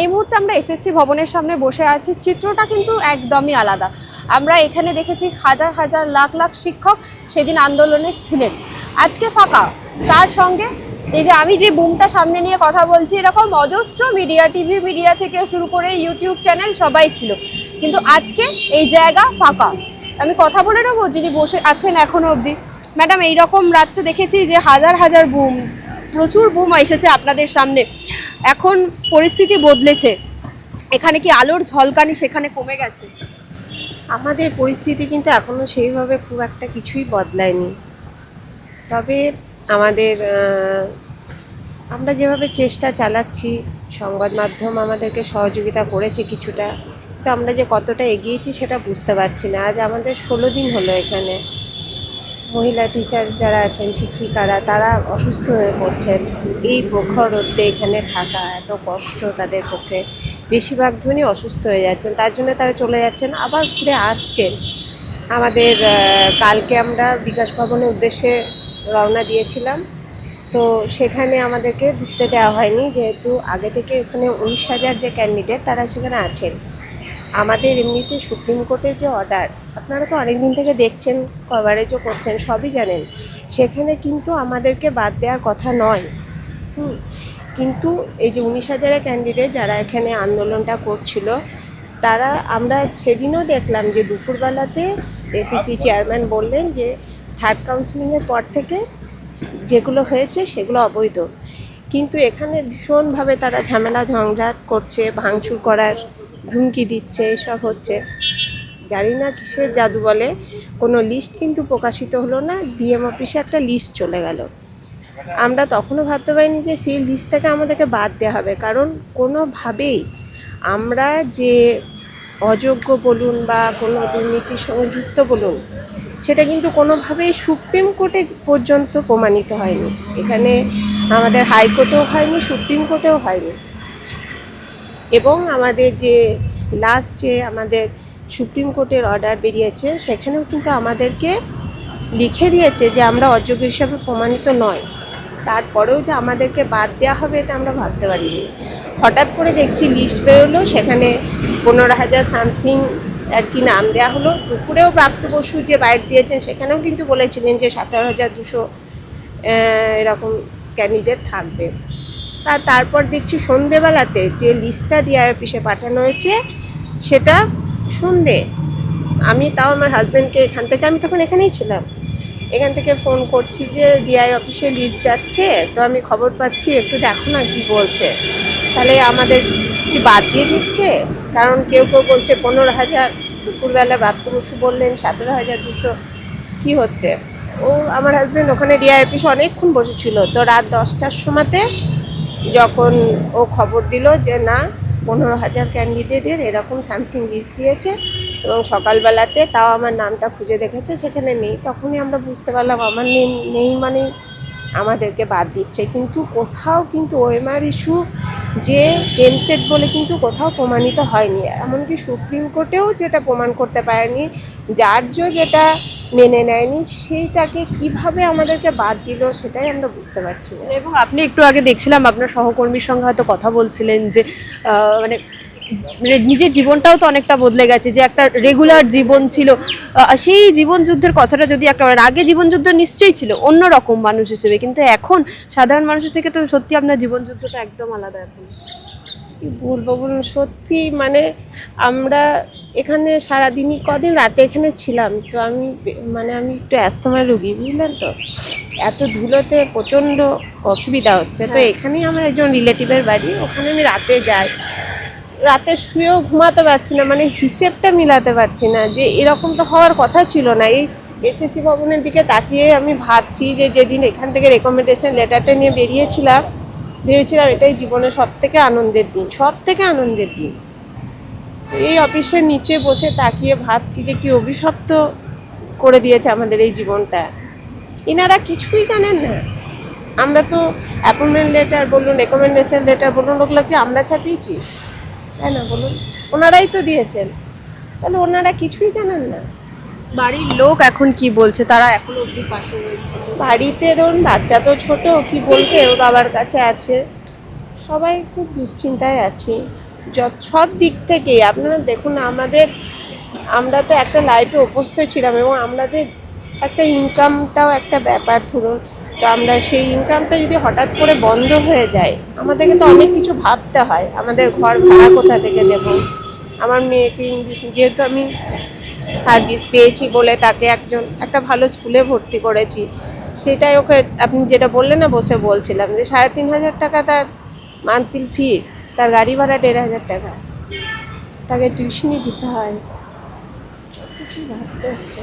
এই মুহূর্তে আমরা এসএসসি ভবনের সামনে বসে আছি। চিত্রটা কিন্তু একদমই আলাদা। আমরা এখানে দেখেছি হাজার হাজার লাখ লাখ শিক্ষক সেদিন আন্দোলনে ছিলেন। আজকে ফাঁকা। তার সঙ্গে এই যে আমি যে বুমটা সামনে নিয়ে কথা বলছি, এরকম অজস্র মিডিয়া টিভি মিডিয়া থেকে শুরু করে ইউটিউব চ্যানেল সবাই ছিল। কিন্তু আজকে এই জায়গা ফাঁকা। আমি কথা বলে নেব যিনি বসে আছেন এখনও অবধি। ম্যাডাম, এইরকম রাত তো দেখেছি যে হাজার হাজার বুম প্রচুর বুম এসেছে আপনাদের সামনে। এখন পরিস্থিতি বদলেছে। এখানে কি আলোর ঝলকানি সেখানে কমে গেছে? আমাদের পরিস্থিতি কিন্তু এখনও সেইভাবে খুব একটা কিছুই বদলায়নি। তবে আমাদের আমরা যেভাবে চেষ্টা চালাচ্ছি, সংবাদ মাধ্যম আমাদেরকে সহযোগিতা করেছে কিছুটা তো আমরা যে কতটা এগিয়েছি সেটা বুঝতে পারছি না। আজ আমাদের ষোলো দিন হলো এখানে। মহিলা টিচার যারা আছেন, শিক্ষিকারা, তারা অসুস্থ হয়ে পড়ছেন। এই প্রখর এখানে থাকা এত কষ্ট তাদের পক্ষে। বেশিরভাগ জনই অসুস্থ হয়ে যাচ্ছেন, তার জন্য তারা চলে যাচ্ছেন, আবার ঘুরে আসছেন। আমাদের কালকে আমরা বিকাশ ভবনের উদ্দেশ্যে রওনা দিয়েছিলাম। তো সেখানে আমাদেরকে ঢুকতে দেওয়া হয়নি, যেহেতু আগে থেকে ওখানে উনিশ হাজার যে ক্যান্ডিডেট তারা সেখানে আছেন। আমাদের এমনিতে সুপ্রিম কোর্টের যে অর্ডার আপনারা তো অনেক দিন থেকে দেখছেন কভারেজও করছেন, সবই জানেন। সেখানে কিন্তু আমাদেরকে বাদ দেওয়ার কথা নয়। হুম, কিন্তু এই যে উনিশ হাজারের ক্যান্ডিডেট যারা এখানে আন্দোলনটা করছিল, তারা আমরা সেদিনও দেখলাম যে দুপুরবেলাতে এসিসি চেয়ারম্যান বললেন যে থার্ড কাউন্সিলিংয়ের পর থেকে যেগুলো হয়েছে সেগুলো অবৈধ। কিন্তু এখানে ভীষণভাবে তারা ঝামেলা ঝঞ্ঝাট করছে, ভাঙচুর করার ধুমকি দিচ্ছে, এসব হচ্ছে। জানি না কিসের জাদু বলে। কোনো লিস্ট কিন্তু প্রকাশিত হলো না ডিএম অফিসে একটা লিস্ট চলে গেল। আমরা তখনও ভাবতে পারিনি যে সেই লিস্ট থেকে আমাদেরকে বাদ দেওয়া হবে। কারণ কোনোভাবেই আমরা যে অযোগ্য বলুন বা কোনো দুর্নীতির সঙ্গে যুক্ত বলুন, সেটা কিন্তু কোনোভাবেই সুপ্রিম কোর্টে পর্যন্ত প্রমাণিত হয়নি। এখানে আমাদের হাইকোর্টেও হয়নি, সুপ্রিম কোর্টেও হয়নি। এবং আমাদের যে লাস্ট যে আমাদের সুপ্রিম কোর্টের অর্ডার বেরিয়েছে, সেখানেও কিন্তু আমাদেরকে লিখে দিয়েছে যে আমরা অযোগ্য হিসাবে প্রমাণিত নয়। তারপরেও যে আমাদেরকে বাদ দেওয়া হবে এটা আমরা ভাবতে পারিনি। হঠাৎ করে দেখছি লিস্ট বেরোলো, সেখানে পনেরো হাজার সামথিং আর কি নাম দেওয়া হলো। দুপুরেও প্রাপ্ত বসু যে বাইর দিয়েছেন, সেখানেও কিন্তু বলেছিলেন যে সতেরো হাজার দুশো এরকম ক্যান্ডিডেট থাকবে। তা তারপর দেখছি সন্ধেবেলাতে যে লিস্টটা ডিআই অফিসে পাঠানো হয়েছে, সেটা সন্ধে। আমি তাও আমার হাজব্যান্ডকে এখান থেকে, আমি তখন এখানেই ছিলাম। এখান থেকে ফোন করছি যে ডিআই অফিসে লিস্ট যাচ্ছে, তো আমি খবর পাচ্ছি, একটু দেখো না কি বলছে। তাহলে আমাদের কি বাদ দিয়ে দিচ্ছে? কারণ কেউ কেউ বলছে পনেরো হাজার, দুপুরবেলা প্রাপ্ত বসু বললেন, সতেরো হাজার দুশো, কী হচ্ছে? ও, আমার হাজব্যান্ড ওখানে ডিআই অফিসে অনেকক্ষণ বসেছিল, তো রাত দশটার সময়তে যখন ও খবর দিল যে না, পনেরো হাজার ক্যান্ডিডেটের এরকম সামথিং লিস্ট দিয়েছে এবং সকালবেলাতে তাও আমার নামটা খুঁজে দেখেছে, সেখানে নেই। তখনই আমরা বুঝতে পারলাম আমার নেই নেই মানে আমাদেরকে বাদ দিচ্ছে। কিন্তু কোথাও কিন্তু ওএমআর ইস্যু যে টেম্পটেড বলে কিন্তু কোথাও প্রমাণিত হয়নি। এমনকি সুপ্রিম কোর্টেও যেটা প্রমাণ করতে পারেনি জার্জ যেটা মেনে নেয়নি, সেইটাকে কীভাবে আমাদেরকে বাদ দিল সেটাই আমরা বুঝতে পারছি এবং আপনি একটু আগে দেখছিলাম আপনার সহকর্মীর সঙ্গে হয়তো কথা বলছিলেন যে মানে নিজের জীবনটাও তো অনেকটা বদলে গেছে যে একটা রেগুলার জীবন ছিল। সেই জীবন যুদ্ধের কথাটা যদি একটা মানে আগে জীবন যুদ্ধ নিশ্চয়ই ছিল অন্য রকম মানুষ হিসেবে কিন্তু এখন সাধারণ মানুষের থেকে তো সত্যি আপনার জীবন যুদ্ধটা একদম আলাদা এখন। কি বলব বলুন সত্যি মানে আমরা এখানে সারাদিনই কদিন রাতে এখানে ছিলাম তো আমি মানে আমি একটু অ্যাস্থমার রুগী বুঝলেন তো? এত ধুলোতে প্রচণ্ড অসুবিধা হচ্ছে তো হ্যাঁ। এখানেই আমার একজন রিলেটিভের বাড়ি ওখানে আমি রাতে যাই। রাতে শুয়েও ঘুমাতে পারছি না মানে হিসেবটা মিলাতে পারছি না যে এরকম তো হওয়ার কথা ছিল না। এই এসএসসি ভবনের দিকে তাকিয়ে আমি ভাবছি যে যেদিন এখান থেকে রেকমেন্ডেশন লেটারটা নিয়ে বেরিয়েছিলাম, ভেবেছিলাম এটাই জীবনের সব থেকে আনন্দের দিন সব থেকে আনন্দের দিন। এই অফিসের নিচে বসে তাকিয়ে ভাবছি যে কি অভিশপ্ত করে দিয়েছে আমাদের এই জীবনটা। এনারা কিছুই জানেন না। আমরা তো অ্যাপয়েন্টমেন্ট লেটার বলুন রেকমেন্ডেশন লেটার বলুন, ওগুলো কি আমরা ছাপিয়েছি? তাই না বলুন। ওনারাই তো দিয়েছেন। তাহলে ওনারা কিছুই জানেন না। বাড়ির লোক এখন কি বলছে? তারা এখনও অব্দি পাশে রয়েছে। বাড়িতে ধরুন বাচ্চা তো ছোট কি বলবে? ওর বাবার কাছে আছে। সবাই খুব দুশ্চিন্তায় আছি। যত সব দিক থেকে আপনারা দেখুন আমাদের আমরা তো একটা লাইফে অভ্যস্ত ছিলাম এবং আমাদের একটা ইনকামটাও একটা ব্যাপার ধরুন। তো আমরা সেই ইনকামটা যদি হঠাৎ করে বন্ধ হয়ে যায়, আমাদেরকে তো অনেক কিছু ভাবতে হয়। আমাদের ঘর ভাড়া কোথা থেকে দেব? আমার মেয়েকে ইংলিশ যেহেতু আমি সার্ভিস পেয়েছি বলে তাকে একজন, একটা ভালো স্কুলে ভর্তি করেছি, সেটাই ওকে আপনি যেটা বললেন না, বসে বলছিলাম যে সাড়ে তিন হাজার টাকা তার মান্থলি ফিস তার গাড়ি ভাড়া দেড় হাজার টাকা। তাকে টিউশনি দিতে হয়। সব কিছুই ভাবতে হচ্ছে।